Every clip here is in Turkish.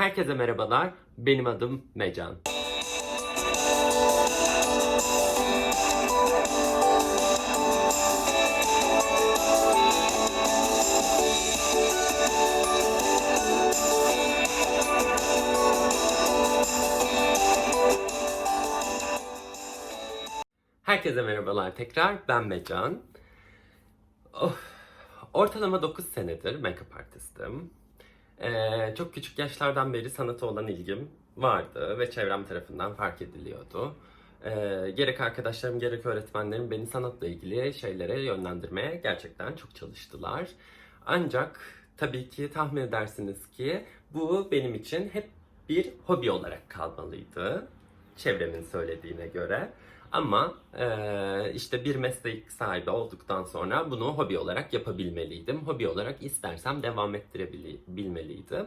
Herkese merhabalar. Benim adım Mecan. Herkese merhabalar tekrar. Ben Mecan. Oh, ortalama 9 senedir make-up artistim. Ee, çok küçük yaşlardan beri sanata olan ilgim vardı ve çevrem tarafından fark ediliyordu. Ee, gerek arkadaşlarım gerek öğretmenlerim beni sanatla ilgili şeylere yönlendirmeye gerçekten çok çalıştılar. Ancak tabii ki tahmin edersiniz ki bu benim için hep bir hobi olarak kalmalıydı. Çevremin söylediğine göre. Ama eee, işte bir meslek sahibi olduktan sonra bunu hobi olarak yapabilmeliydim. Hobi olarak istersem devam ettirebilmeliydim.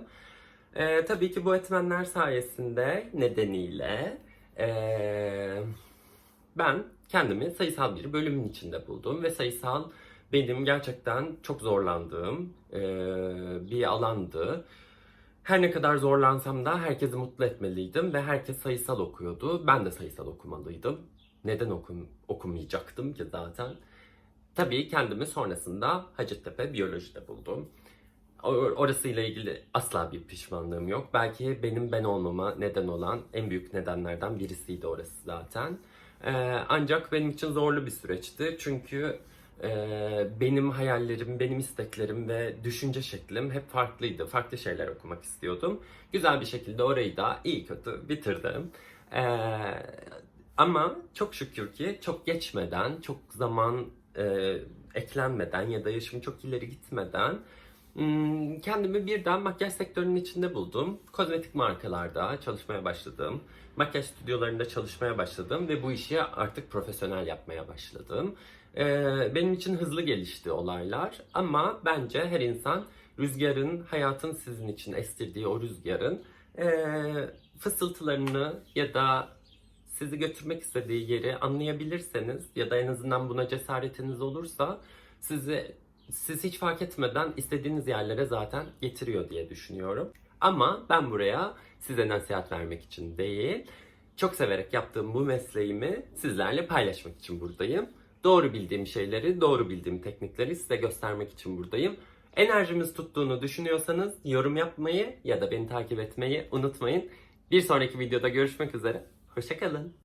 Eee, tabii ki bu etmenler sayesinde nedeniyle eee, ben kendimi sayısal bir bölümün içinde buldum ve sayısal benim gerçekten çok zorlandığım eee, bir alandı. Her ne kadar zorlansam da herkesi mutlu etmeliydim ve herkes sayısal okuyordu. Ben de sayısal okumalıydım. Neden okum, okumayacaktım ki zaten? Tabii kendimi sonrasında Hacettepe Biyoloji'de buldum. Or- Orasıyla ilgili asla bir pişmanlığım yok. Belki benim ben olmama neden olan en büyük nedenlerden birisiydi orası zaten. Ee, ancak benim için zorlu bir süreçti. Çünkü e, benim hayallerim, benim isteklerim ve düşünce şeklim hep farklıydı. Farklı şeyler okumak istiyordum. Güzel bir şekilde orayı da iyi kötü bitirdim. Ee, ama çok şükür ki çok geçmeden, çok zaman e, eklenmeden ya da yaşım çok ileri gitmeden hmm, kendimi birden makyaj sektörünün içinde buldum. Kozmetik markalarda çalışmaya başladım. Makyaj stüdyolarında çalışmaya başladım ve bu işi artık profesyonel yapmaya başladım. Ee, benim için hızlı gelişti olaylar ama bence her insan rüzgarın, hayatın sizin için estirdiği o rüzgarın ee, fısıltılarını ya da sizi götürmek istediği yeri anlayabilirseniz ya da en azından buna cesaretiniz olursa sizi siz hiç fark etmeden istediğiniz yerlere zaten getiriyor diye düşünüyorum. Ama ben buraya size nasihat vermek için değil, çok severek yaptığım bu mesleğimi sizlerle paylaşmak için buradayım. Doğru bildiğim şeyleri, doğru bildiğim teknikleri size göstermek için buradayım. Enerjimiz tuttuğunu düşünüyorsanız yorum yapmayı ya da beni takip etmeyi unutmayın. Bir sonraki videoda görüşmek üzere. Hoşçakalın.